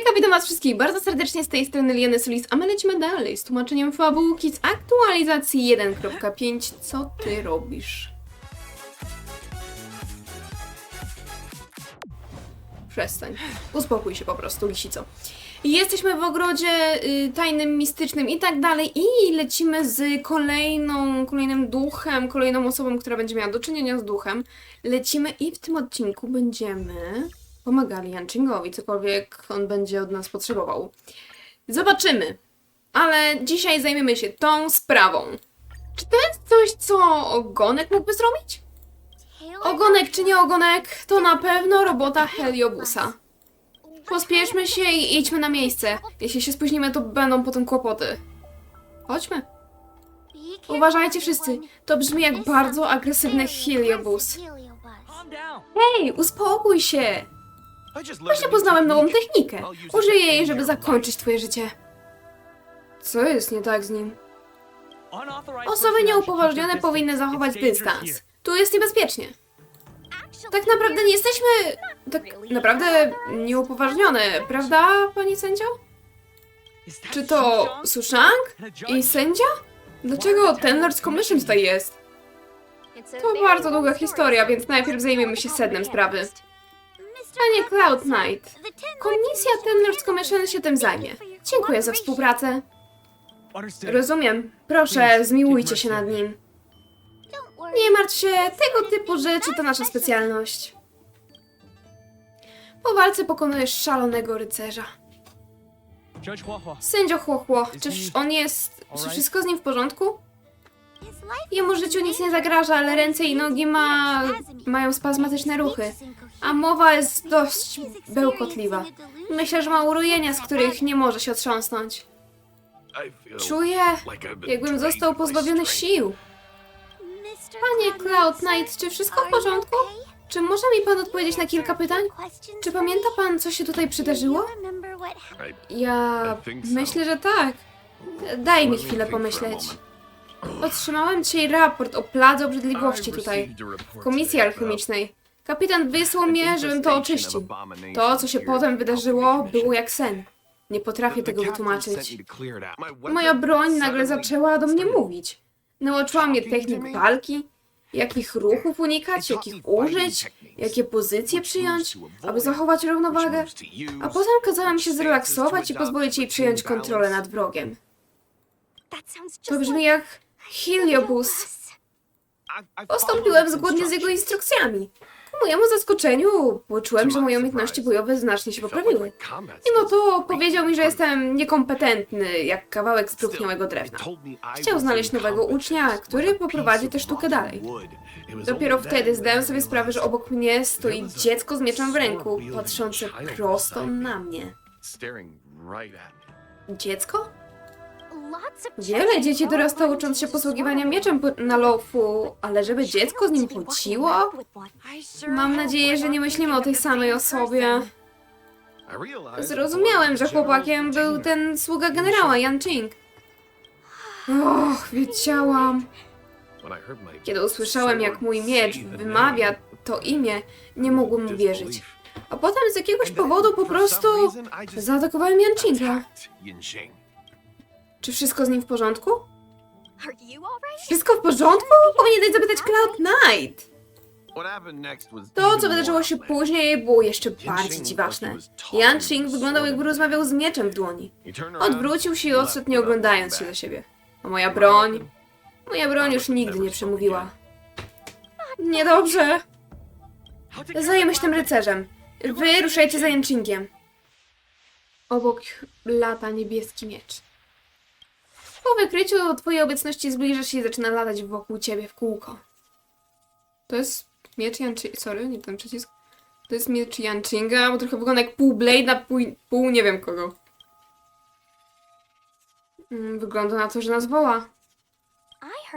Hejka, witam was wszystkich bardzo serdecznie z tej strony Liany Solis, a my lecimy dalej z tłumaczeniem fabułki z aktualizacji 1.5. Co ty robisz? Przestań. Uspokój się po prostu, lisico. Jesteśmy w ogrodzie y, tajnym, mistycznym i tak dalej i lecimy z kolejną, kolejnym duchem, kolejną osobą, która będzie miała do czynienia z duchem. Lecimy i w tym odcinku będziemy pomagali Janchingowi, cokolwiek on będzie od nas potrzebował. Zobaczymy. Ale dzisiaj zajmiemy się tą sprawą. Czy to jest coś, co ogonek mógłby zrobić? Ogonek czy nie ogonek, to na pewno robota Heliobusa. Pospieszmy się i idźmy na miejsce. Jeśli się spóźnimy, to będą potem kłopoty. Chodźmy. Uważajcie wszyscy, to brzmi jak bardzo agresywny Heliobus. Hej, uspokój się! Właśnie poznałem nową technikę. Użyję jej, żeby zakończyć twoje życie. Co jest nie tak z nim? Osoby nieupoważnione powinny zachować dystans. Tu jest niebezpiecznie. Tak naprawdę nie jesteśmy... Tak naprawdę nieupoważnione, prawda, pani sędzio? Czy to Sushang i sędzia? Dlaczego ten Lord's Commission tutaj jest? To bardzo długa historia, więc najpierw zajmiemy się sednem sprawy. Panie Cloud Knight, komisja ten Lord's Commission się tym zajmie. Dziękuję za współpracę. Rozumiem. Proszę, zmiłujcie się nad nim. Nie martw się, tego typu rzeczy to nasza specjalność. Po walce pokonujesz szalonego rycerza. Sędzio Chłochło, czy on jest... czy wszystko z nim w porządku? Jemu życiu nic nie zagraża, ale ręce i nogi ma... mają spazmatyczne ruchy. A mowa jest dość bełkotliwa. Myślę, że ma urojenia, z których nie może się otrząsnąć. Czuję, jakbym został pozbawiony sił. Panie Cloud Knight, czy wszystko w porządku? Czy może mi pan odpowiedzieć na kilka pytań? Czy pamięta pan, co się tutaj przydarzyło? Ja myślę, że tak. Daj mi chwilę pomyśleć. Otrzymałem dzisiaj raport o pladze obrzydliwości tutaj, w komisji alchemicznej. Kapitan wysłał mnie, żebym to oczyścił. To, co się potem wydarzyło, było jak sen. Nie potrafię tego wytłumaczyć. Moja broń nagle zaczęła do mnie mówić. Nauczyła mnie technik walki, jakich ruchów unikać, jakich użyć, jakie pozycje przyjąć, aby zachować równowagę, a potem kazała mi się zrelaksować i pozwolić jej przyjąć kontrolę nad wrogiem. To brzmi jak Heliobus. Postąpiłem zgodnie z jego instrukcjami. Ku mojemu zaskoczeniu poczułem, że moje umiejętności bojowe znacznie się poprawiły. Mimo to powiedział mi, że jestem niekompetentny, jak kawałek spróchniałego drewna. Chciał znaleźć nowego ucznia, który poprowadzi tę sztukę dalej. Dopiero wtedy zdałem sobie sprawę, że obok mnie stoi dziecko z mieczem w ręku, patrzące prosto na mnie. Dziecko? Wiele dzieci dorasta ucząc się posługiwania mieczem po- na lofu, ale żeby dziecko z nim chodziło? Mam nadzieję, że nie myślimy o tej samej osobie. Zrozumiałem, że chłopakiem był ten sługa generała, Yan Ching. Och, wiedziałam. Kiedy usłyszałem, jak mój miecz wymawia to imię, nie mogłem uwierzyć. A potem z jakiegoś powodu po prostu zaatakowałem Yan Chinga. Czy wszystko z nim w porządku? Wszystko w porządku? Powinieneś zapytać Cloud Knight. To, co wydarzyło się później, było jeszcze bardziej dziwaczne. Yan Ching wyglądał, jakby rozmawiał z mieczem w dłoni. Odwrócił się i odszedł, nie oglądając się do siebie. A moja broń... Moja broń już nigdy nie przemówiła. Niedobrze. Zajmę się tym rycerzem. Wy ruszajcie za Janchingiem. Obok lata niebieski miecz. Po wykryciu twojej obecności zbliżasz się i zaczyna latać wokół ciebie w kółko. To jest miecz Janchi... Sorry, nie ten przycisk. To jest miecz Janchinga, bo trochę wygląda jak pół Blade'a, pół, pół nie wiem kogo. Mm, Wygląda na to, że nas woła.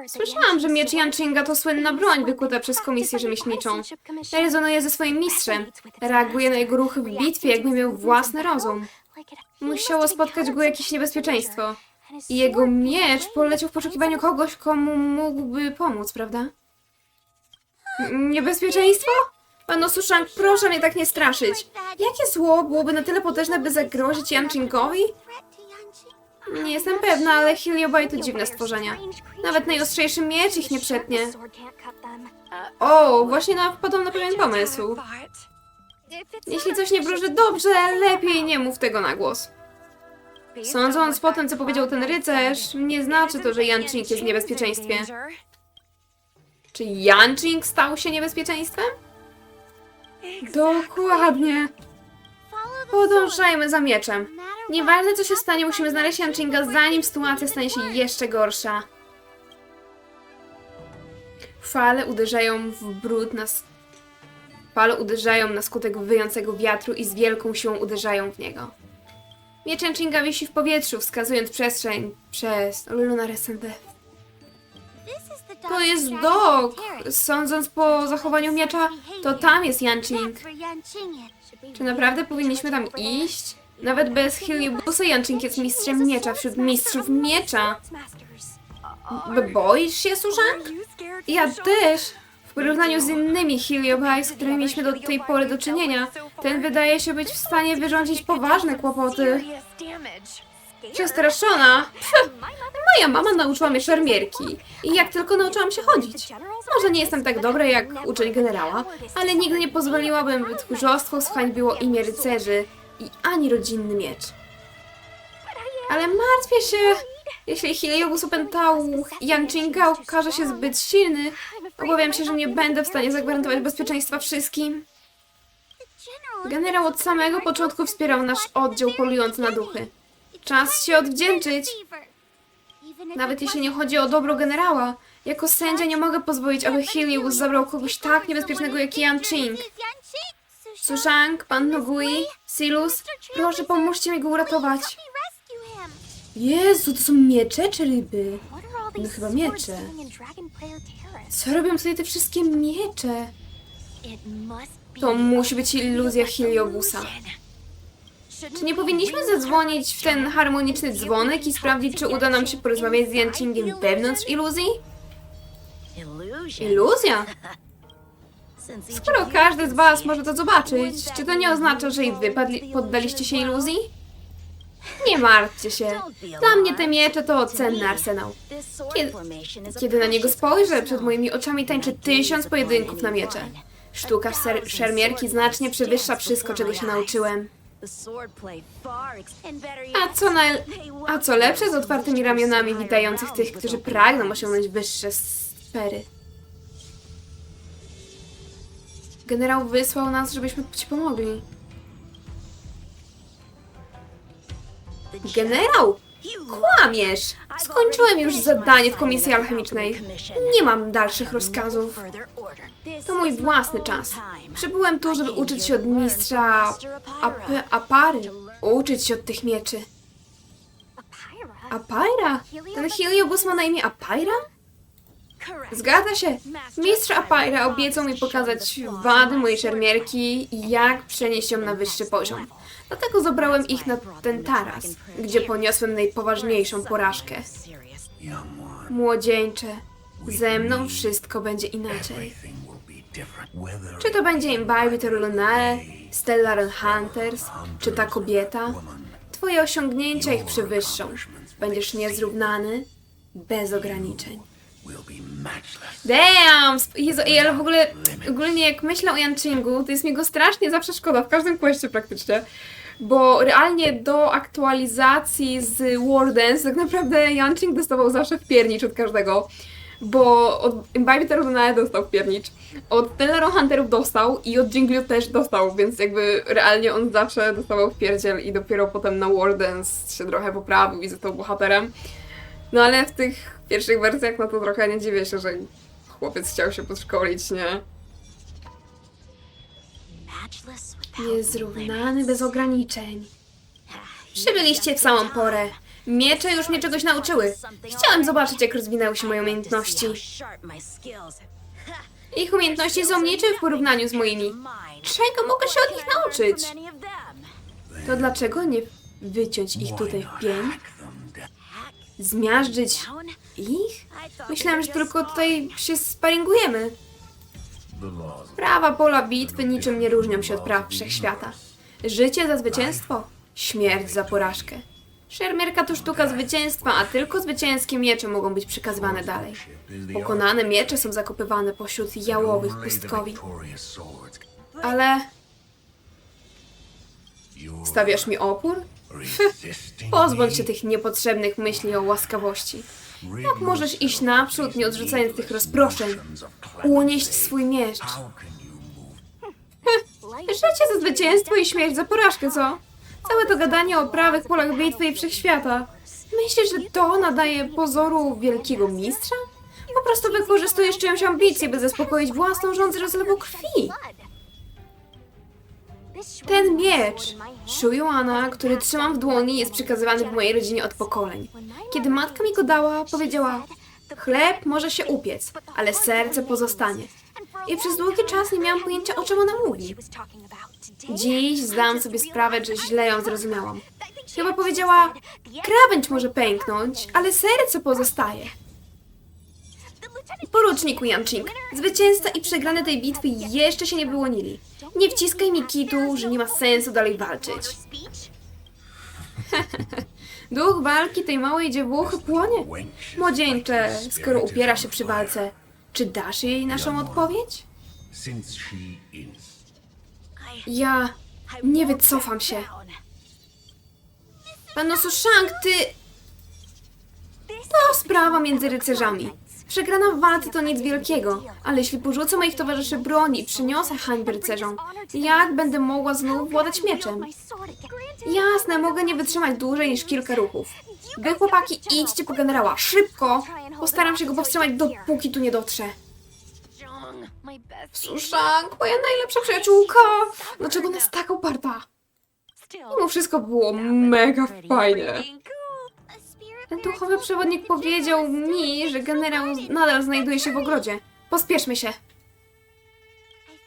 Słyszałam, że miecz Janchinga to słynna broń wykuta przez komisję rzemieślniczą. Rezonuje ze swoim mistrzem. Reaguje na jego ruchy w bitwie, jakby miał własny rozum. Musiało spotkać go jakieś niebezpieczeństwo. I jego miecz poleciał w poszukiwaniu kogoś, komu mógłby pomóc, prawda? N- Niebezpieczeństwo? Pano Suszank, proszę mnie tak nie straszyć. Jakie zło byłoby na tyle potężne, by zagrozić Janchingowi? Nie jestem pewna, ale Heliobaj to dziwne stworzenia. Nawet najostrzejszy miecz ich nie przetnie. O, właśnie na, wpadłam na pewien pomysł. Jeśli coś nie wróży dobrze, lepiej nie mów tego na głos. Sądząc po tym, co powiedział ten rycerz, nie znaczy to, że Janching jest w niebezpieczeństwie. Czy Janching stał się niebezpieczeństwem? Dokładnie. Podążajmy za mieczem. Nieważne co się stanie, musimy znaleźć Janchinga, zanim sytuacja stanie się jeszcze gorsza. Fale uderzają w brud na... Fale uderzają na skutek wyjącego wiatru i z wielką siłą uderzają w niego. Miecz Janchinga wisi w powietrzu, wskazując przestrzeń przez Lunarescent Death. To jest dok! Sądząc po zachowaniu miecza, to tam jest Yanching. Czy naprawdę powinniśmy tam iść? Nawet bez Heliobusa Yanching jest mistrzem miecza wśród mistrzów miecza. B- Boisz się, Suszank? Ja też. W porównaniu z innymi Heliobaj, z którymi mieliśmy do tej pory do czynienia, ten wydaje się być w stanie wyrządzić poważne kłopoty. Przestraszona? Pff, Moja mama nauczyła mnie szermierki. I jak tylko nauczyłam się chodzić. Może nie jestem tak dobra jak uczeń generała, ale nigdy nie pozwoliłabym, by tchórzostwo zhańbiło imię rycerzy i ani rodzinny miecz. Ale martwię się, jeśli Heliobus opętał Janchinga okaże się zbyt silny, obawiam się, że nie będę w stanie zagwarantować bezpieczeństwa wszystkim. Generał od samego początku wspierał nasz oddział polujący na duchy. Czas się odwdzięczyć. Nawet jeśli nie chodzi o dobro generała, jako sędzia nie mogę pozwolić, aby Helios zabrał kogoś tak niebezpiecznego jak Yan Ching. Sushang, pan Nogui, Silus, proszę pomóżcie mi go uratować. Jezu, to są miecze czy ryby? No chyba miecze. Co robią tutaj te wszystkie miecze? To musi być iluzja Heliobusa. Czy nie powinniśmy zadzwonić w ten harmoniczny dzwonek i sprawdzić, czy uda nam się porozmawiać z Janchingiem wewnątrz iluzji? Iluzja? Skoro każdy z was może to zobaczyć, czy to nie oznacza, że i wy poddaliście się iluzji? Nie martwcie się. Dla mnie te miecze to cenny arsenał. Kiedy, kiedy na niego spojrzę, przed moimi oczami tańczy tysiąc pojedynków na miecze. Sztuka szermierki znacznie przewyższa wszystko, czego się nauczyłem. A co, na, a co lepsze z otwartymi ramionami witających tych, którzy pragną osiągnąć wyższe sfery. Generał wysłał nas, żebyśmy ci pomogli. Generał! Kłamiesz! Skończyłem już zadanie w komisji alchemicznej. Nie mam dalszych rozkazów. To mój własny czas. Przybyłem tu, żeby uczyć się od mistrza Ap Apary. Uczyć się od tych mieczy. Apyra? Ten Heliobus ma na imię Apyra? Zgadza się. Mistrz Apyra obiecał mi pokazać wady mojej szermierki i jak przenieść ją na wyższy poziom. Dlatego zabrałem ich na ten taras, gdzie poniosłem najpoważniejszą porażkę. Młodzieńcze, ze mną wszystko będzie inaczej. Czy to będzie Imbibitor Lunae, Stellar Hunters, czy ta kobieta? Twoje osiągnięcia ich przewyższą. Będziesz niezrównany, bez ograniczeń. Damn! Jezu, ej, ale w ogóle, ogólnie jak myślę o Janchingu, to jest mi go strasznie zawsze szkoda, w każdym questie praktycznie. Bo realnie do aktualizacji z Wardens tak naprawdę Yanching dostawał zawsze w piernicz od każdego. Bo od Imbibitor Lunae dostał piernicz, od Tellero Hunterów dostał i od Jingliu też dostał, więc jakby realnie on zawsze dostawał w pierdziel i dopiero potem na Wardens się trochę poprawił i został bohaterem. No ale w tych pierwszych wersjach, no to trochę nie dziwię się, że chłopiec chciał się podszkolić, nie? Niezrównany bez ograniczeń. Przybyliście w samą porę. Miecze już mnie czegoś nauczyły. Chciałem zobaczyć, jak rozwinęły się moje umiejętności. Ich umiejętności są niczym w porównaniu z moimi. Czego mogę się od nich nauczyć? To dlaczego nie wyciąć ich tutaj w pień? Zmiażdżyć ich? Myślałam, że tylko tutaj się sparingujemy. Prawa pola bitwy niczym nie różnią się od praw wszechświata. Życie za zwycięstwo, śmierć za porażkę. Szermierka to sztuka zwycięstwa, a tylko zwycięskie miecze mogą być przekazywane dalej. Pokonane miecze są zakopywane pośród jałowych pustkowi. Ale stawiasz mi opór? Pozbądź się tych niepotrzebnych myśli o łaskawości. Jak możesz iść naprzód, nie odrzucając tych rozproszeń? Unieść swój miecz. Życie za zwycięstwo i śmierć za porażkę, co? Całe to gadanie o prawych polach bitwy i wszechświata. Myślisz, że to nadaje pozoru wielkiego mistrza? Po prostu wykorzystujesz czyjąś ambicję, by zaspokoić własną żądzę rozlewu krwi. Ten miecz, Shuyuana, który trzymam w dłoni, jest przekazywany w mojej rodzinie od pokoleń. Kiedy matka mi go dała, powiedziała: Chleb może się upiec, ale serce pozostanie. I przez długi czas nie miałam pojęcia, o czym ona mówi. Dziś zdałam sobie sprawę, że źle ją zrozumiałam. Chyba powiedziała: Krawędź może pęknąć, ale serce pozostaje. Poruczniku Janching, zwycięzca i przegrany tej bitwy jeszcze się nie wyłonili. Nie wciskaj mi kitu, że nie ma sensu dalej walczyć. Duch walki tej małej dziewuchy płonie. Młodzieńcze, skoro upiera się przy walce, czy dasz jej naszą odpowiedź? Ja nie wycofam się. Pano Sushang, ty... To sprawa między rycerzami. Przegrana w walce to nic wielkiego, ale jeśli porzucę moich towarzyszy broni i przyniosę hańbę rycerzom, jak będę mogła znów władać mieczem? Jasne, mogę nie wytrzymać dłużej niż kilka ruchów. Wy chłopaki, idźcie po generała, szybko! Postaram się go powstrzymać, dopóki tu nie dotrze. Suszank, moja najlepsza przyjaciółka! Dlaczego ona jest tak uparta? Mimo wszystko było mega fajne. Duchowy przewodnik powiedział mi, że generał nadal znajduje się w ogrodzie. Pospieszmy się.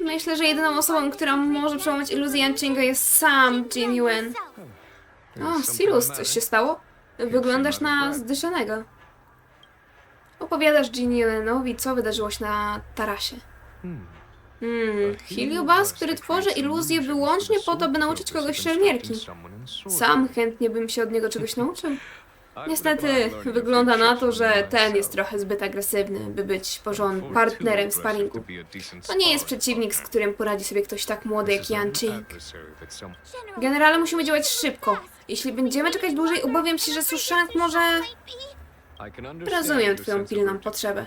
Myślę, że jedyną osobą, która może przełamać iluzję Yanchinga jest sam Jin Yuen. O, Sirius, coś się stało? Wyglądasz na zdyszanego. Opowiadasz Jin Yuenowi, co wydarzyło się na tarasie. Hmm, Heliobas, który tworzy iluzję wyłącznie po to, by nauczyć kogoś szermierki. Sam chętnie bym się od niego czegoś nauczył. Niestety, wygląda na to, że ten jest trochę zbyt agresywny, by być porządnym partnerem w sparingu. To nie jest przeciwnik, z którym poradzi sobie ktoś tak młody jak Yan Ching. Generale, musimy działać szybko. Jeśli będziemy czekać dłużej, obawiam się, że Sushang może... Rozumiem twoją pilną potrzebę.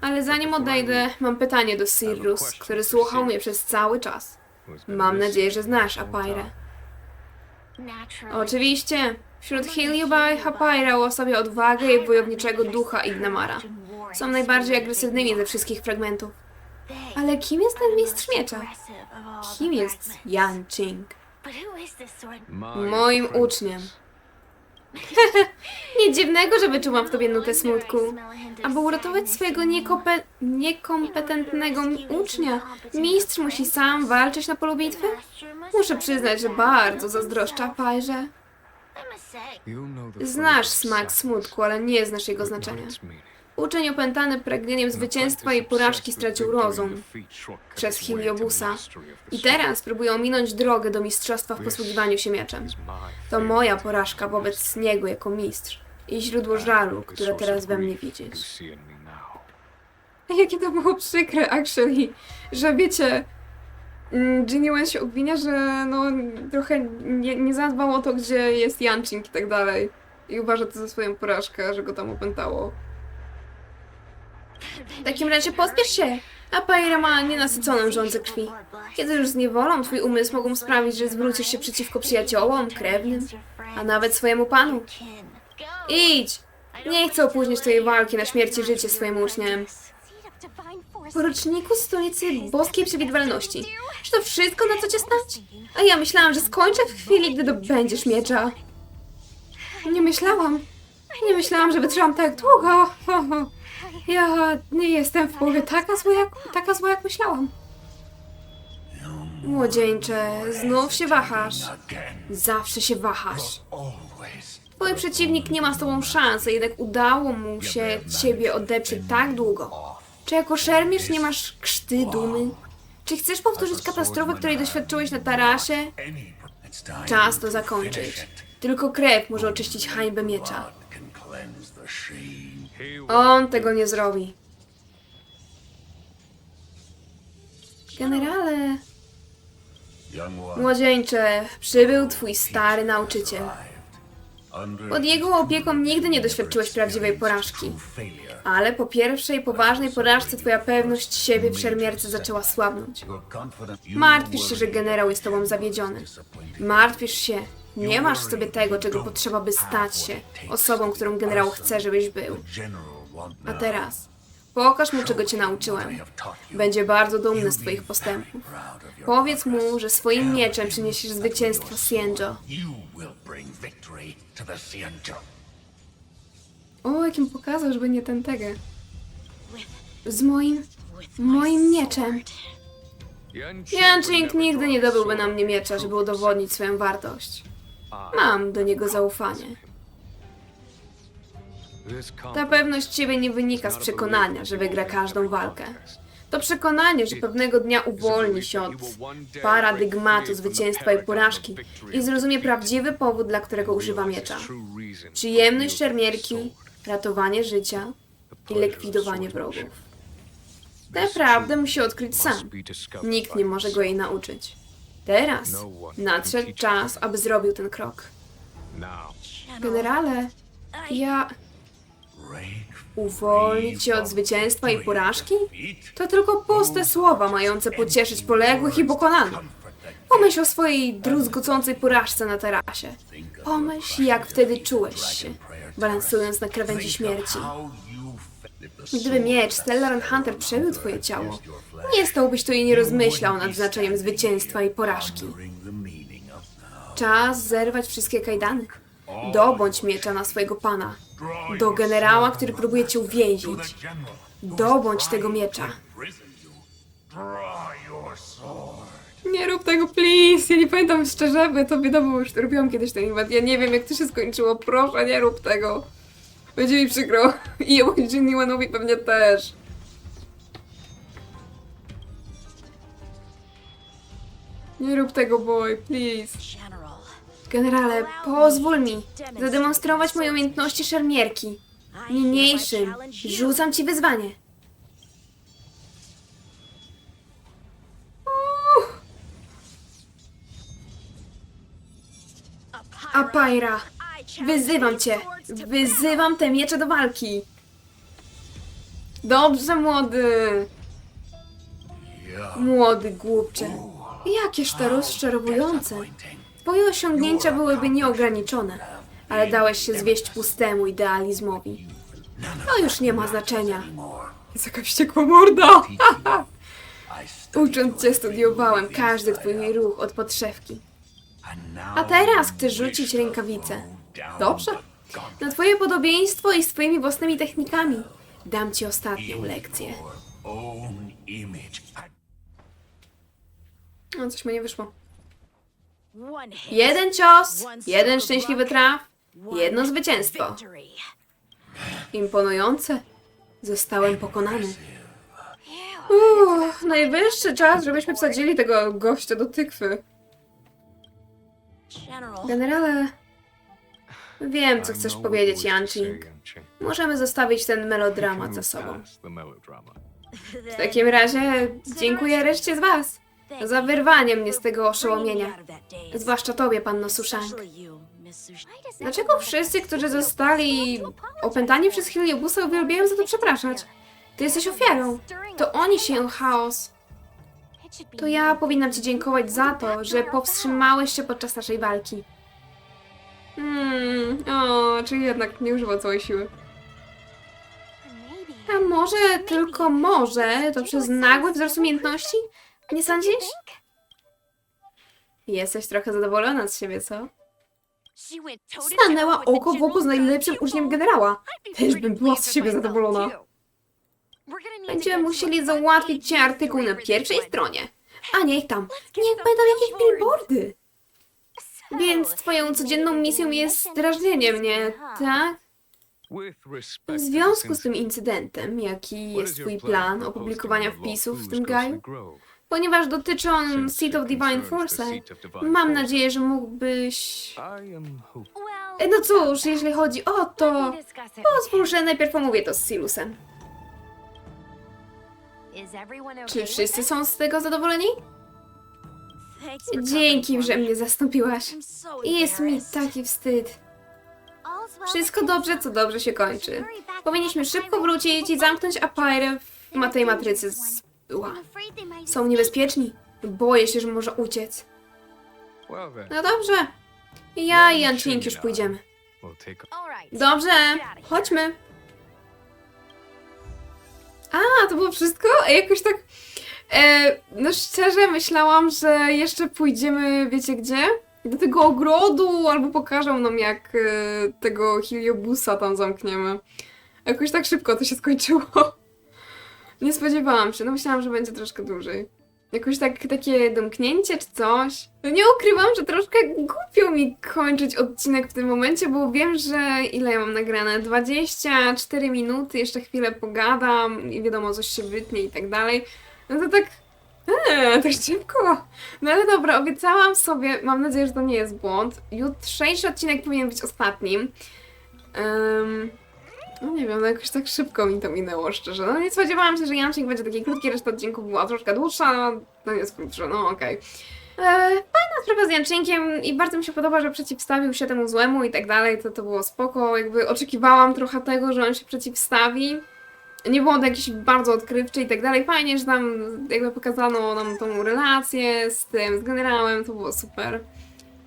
Ale zanim odejdę, mam pytanie do Sirius, który słuchał mnie przez cały czas. Mam nadzieję, że znasz Apairę. Oczywiście, wśród Heliuba i Hapaira uosabia odwagę i wojowniczego ducha Ignamara. Są najbardziej agresywnymi ze wszystkich fragmentów. Ale kim jest ten mistrz miecza? Kim jest Yan Ching? Moim uczniem. Nic dziwnego, że wyczuwam w tobie nutę smutku. Aby uratować swojego niekompetentnego ucznia, mistrz musi sam walczyć na polu bitwy? Muszę przyznać, że bardzo zazdroszczę Apajrze. Znasz smak smutku, ale nie znasz jego znaczenia. Uczeń opętany pragnieniem zwycięstwa i porażki stracił rozum przez Heliobusa i teraz próbuje ominąć drogę do mistrzostwa w posługiwaniu się mieczem. To moja porażka wobec niego jako mistrz i źródło żalu, które teraz we mnie widzisz. Jakie to było przykre, actually, że wiecie, Ginny Wen się obwinia, że no trochę nie, nie zadbał o to, gdzie jest Janching i tak dalej. I uważa to za swoją porażkę, że go tam opętało. W takim razie pospiesz się! Apaira ma nienasyconą żądzę krwi. Kiedy już z niewolą twój umysł mogą sprawić, że zwrócisz się przeciwko przyjaciołom, krewnym, a nawet swojemu panu. Idź! Nie chcę opóźnić twojej walki na śmierć i życie swoim uczniem. Poruczniku stolicy boskiej przewidywalności. Czy to wszystko, na co cię stać? A ja myślałam, że skończę w chwili, gdy dobędziesz miecza. Nie myślałam. Nie myślałam, że wytrzymam tak długo. Ja nie jestem w połowie taka zła, jak, taka zła, jak myślałam. Młodzieńcze, znów się wahasz. Zawsze się wahasz. Twój przeciwnik nie ma z tobą szans, a jednak udało mu się ciebie odeprzeć tak długo. Czy jako szermierz nie masz krzty dumy? Czy chcesz powtórzyć katastrofę, której doświadczyłeś na tarasie? Czas to zakończyć. Tylko krew może oczyścić hańbę miecza. On tego nie zrobi. Generale, młodzieńcze, przybył twój stary nauczyciel. Pod jego opieką nigdy nie doświadczyłeś prawdziwej porażki. Ale po pierwszej poważnej porażce twoja pewność siebie w szermierce zaczęła słabnąć. Martwisz się, że generał jest tobą zawiedziony. Martwisz się. Nie masz w sobie tego, czego potrzeba, by stać się osobą, którą generał chce, żebyś był. A teraz pokaż mu, czego cię nauczyłem. Będzie bardzo dumny z twoich postępów. Powiedz mu, że swoim mieczem przyniesiesz zwycięstwo Sienjo. To the. O, jakim pokazał, żeby nie ten tegę. Z moim, moim mieczem. Janczyk nigdy nie dobyłby na mnie miecza, żeby udowodnić swoją wartość. Mam do niego zaufanie. Ta pewność ciebie nie wynika z przekonania, że wygra każdą walkę. To przekonanie, że pewnego dnia uwolni się od paradygmatu zwycięstwa i porażki i zrozumie prawdziwy powód, dla którego używa miecza. Przyjemność szermierki, ratowanie życia i likwidowanie wrogów. Tę prawdę musi odkryć sam. Nikt nie może go jej nauczyć. Teraz nadszedł czas, aby zrobił ten krok. Generale, ja uwolnić cię od zwycięstwa i porażki? To tylko puste słowa mające pocieszyć poległych i pokonanych. Pomyśl o swojej druzgocącej porażce na tarasie. Pomyśl, jak wtedy czułeś się, balansując na krawędzi śmierci. Gdyby miecz Stellar Hunter przebił twoje ciało, nie stałbyś tu i nie rozmyślał nad znaczeniem zwycięstwa i porażki. Czas zerwać wszystkie kajdany. Dobądź miecza na swojego pana. Do generała, który próbuje cię uwięzić. Dobądź tego miecza. Nie rób tego, please! Ja nie pamiętam szczerze, bo to wiadomo, już robiłam kiedyś ten inwad. Ja nie wiem, jak to się skończyło. Proszę, nie rób tego. Będzie mi przykro. I jemu Jinniwanowi pewnie też. Nie rób tego, boy, please. General, Generale, pozwól mi zademonstrować moje umiejętności szermierki. Niniejszym rzucam ci wyzwanie. Uff. Apajra, wyzywam cię. Wyzywam te miecze do walki. Dobrze, młody. Młody głupcze. Jakież to rozczarowujące. Twoje osiągnięcia byłyby nieograniczone, ale dałeś się zwieść pustemu idealizmowi. To już nie ma znaczenia. Jest jakaś wściekła morda! Ucząc cię studiowałem każdy twój ruch od podszewki. A teraz chcesz rzucić rękawice. Dobrze. Na twoje podobieństwo i swoimi własnymi technikami dam ci ostatnią lekcję. No, coś mu nie wyszło. Jeden cios, jeden szczęśliwy traf, jedno zwycięstwo. Imponujące. Zostałem pokonany. Uff, najwyższy czas, żebyśmy wsadzili tego gościa do tykwy. General, Generale, wiem, co chcesz powiedzieć, Janching. Możemy zostawić ten melodramat za sobą. W takim razie dziękuję reszcie z Was za wyrwanie mnie z tego oszołomienia. Zwłaszcza Tobie, panno Sushang. Dlaczego wszyscy, którzy zostali opętani przez Heliobusa, uwielbiają za to przepraszać? Ty jesteś ofiarą. To oni się chaos. To ja powinnam Ci dziękować za to, że powstrzymałeś się podczas naszej walki. Hmm, o, czyli jednak nie używa całej siły. A może, tylko może, to przez nagły wzrost umiejętności? Nie sądzisz? Jesteś trochę zadowolona z siebie, co? Stanęła oko w oko z najlepszym uczniem generała. Też bym była z siebie zadowolona. Będziemy musieli załatwić ci artykuł na pierwszej stronie. A niech tam, niech będą jakieś billboardy. Więc twoją codzienną misją jest drażnienie mnie, tak? W związku z tym incydentem, jaki jest twój plan opublikowania wpisów w tym gaju? Ponieważ dotyczy on Seat of Divine Foresight. Mam nadzieję, że mógłbyś... E, No cóż, jeśli chodzi o to, pozwól, że najpierw omówię to z Silusem. Czy wszyscy są z tego zadowoleni? Dzięki, że mnie zastąpiłaś. I jest mi taki wstyd. Wszystko dobrze, co dobrze się kończy. Powinniśmy szybko wrócić i zamknąć Apirę w tej matrycy z... Ła. Są niebezpieczni. Boję się, że może uciec. No dobrze. Ja i Anchink już pójdziemy. Dobrze, chodźmy. A, to było wszystko? Jakoś tak. E, no szczerze myślałam, że jeszcze pójdziemy, wiecie gdzie? Do tego ogrodu, albo pokażą nam jak e, tego heliobusa tam zamkniemy. Jakoś tak szybko to się skończyło. Nie spodziewałam się, no myślałam, że będzie troszkę dłużej. Jakoś tak takie domknięcie czy coś. No nie ukrywam, że troszkę głupio mi kończyć odcinek w tym momencie, bo wiem, że ile ja mam nagrane? 24 minuty, jeszcze chwilę pogadam i wiadomo, coś się wytnie i tak dalej. No to tak... Eee, tak szybko. No ale dobra, obiecałam sobie, mam nadzieję, że to nie jest błąd. Jutrzejszy odcinek powinien być ostatnim. Em, no nie wiem, no jakoś tak szybko mi to minęło, szczerze. No nie spodziewałam się, że Janczyk będzie taki krótki, reszta odcinków była troszkę dłuższa, no jest krótsza, no okej. Okay. Fajna sprawa z Janczynkiem i bardzo mi się podoba, że przeciwstawił się temu złemu i tak dalej, to to było spoko, jakby oczekiwałam trochę tego, że on się przeciwstawi. Nie było to jakieś bardzo odkrywcze i tak dalej. Fajnie, że tam jakby pokazano nam tą relację z tym, z generałem, to było super.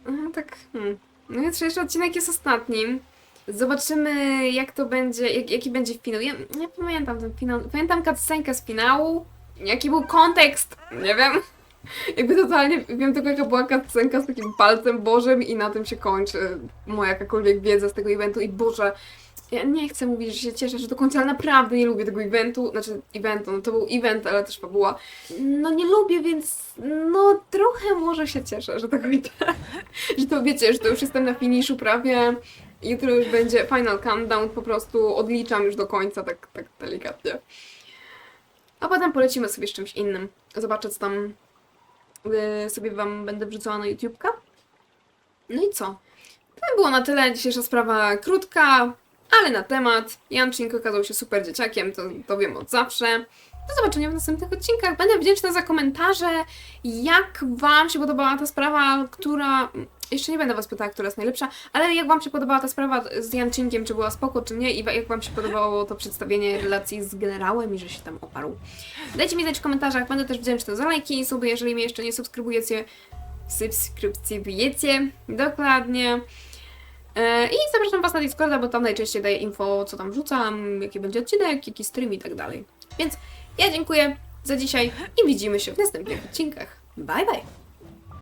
No tak, hmm. No jutrzejszy odcinek jest ostatnim. Zobaczymy, jak to będzie, jak, jaki będzie finał. Ja nie pamiętam ten finał. Pamiętam cutscenkę z finału. Jaki był kontekst? Nie wiem. Jakby totalnie wiem tylko, jaka była cutscenka z takim palcem Bożym i na tym się kończy moja jakakolwiek wiedza z tego eventu. I Boże, ja nie chcę mówić, że się cieszę, że do końca, ale naprawdę nie lubię tego eventu. Znaczy, eventu, no to był event, ale też fabuła. No nie lubię, więc no trochę może się cieszę, że tego idę. że to wiecie, że to już jestem na finiszu prawie. Jutro już będzie final countdown, po prostu odliczam już do końca, tak, tak delikatnie. A potem polecimy sobie z czymś innym. Zobaczę, co tam y, sobie Wam będę wrzucała na YouTubka. No i co? To by było na tyle. Dzisiejsza sprawa krótka, ale na temat. Janczink okazał się super dzieciakiem, to, to wiem od zawsze. Do zobaczenia w następnych odcinkach. Będę wdzięczna za komentarze, jak Wam się podobała ta sprawa, która... Jeszcze nie będę Was pytała, która jest najlepsza, ale jak Wam się podobała ta sprawa z Janczynkiem, czy była spoko, czy nie, i jak Wam się podobało to przedstawienie relacji z generałem i że się tam oparł. Dajcie mi znać w komentarzach, będę też wdzięczna za lajki i suby, jeżeli mnie jeszcze nie subskrybujecie, subskrybujecie, dokładnie. E, I zapraszam Was na Discorda, bo tam najczęściej daję info, co tam wrzucam, jaki będzie odcinek, jaki stream i tak dalej. Więc ja dziękuję za dzisiaj i widzimy się w następnych odcinkach. Bye bye!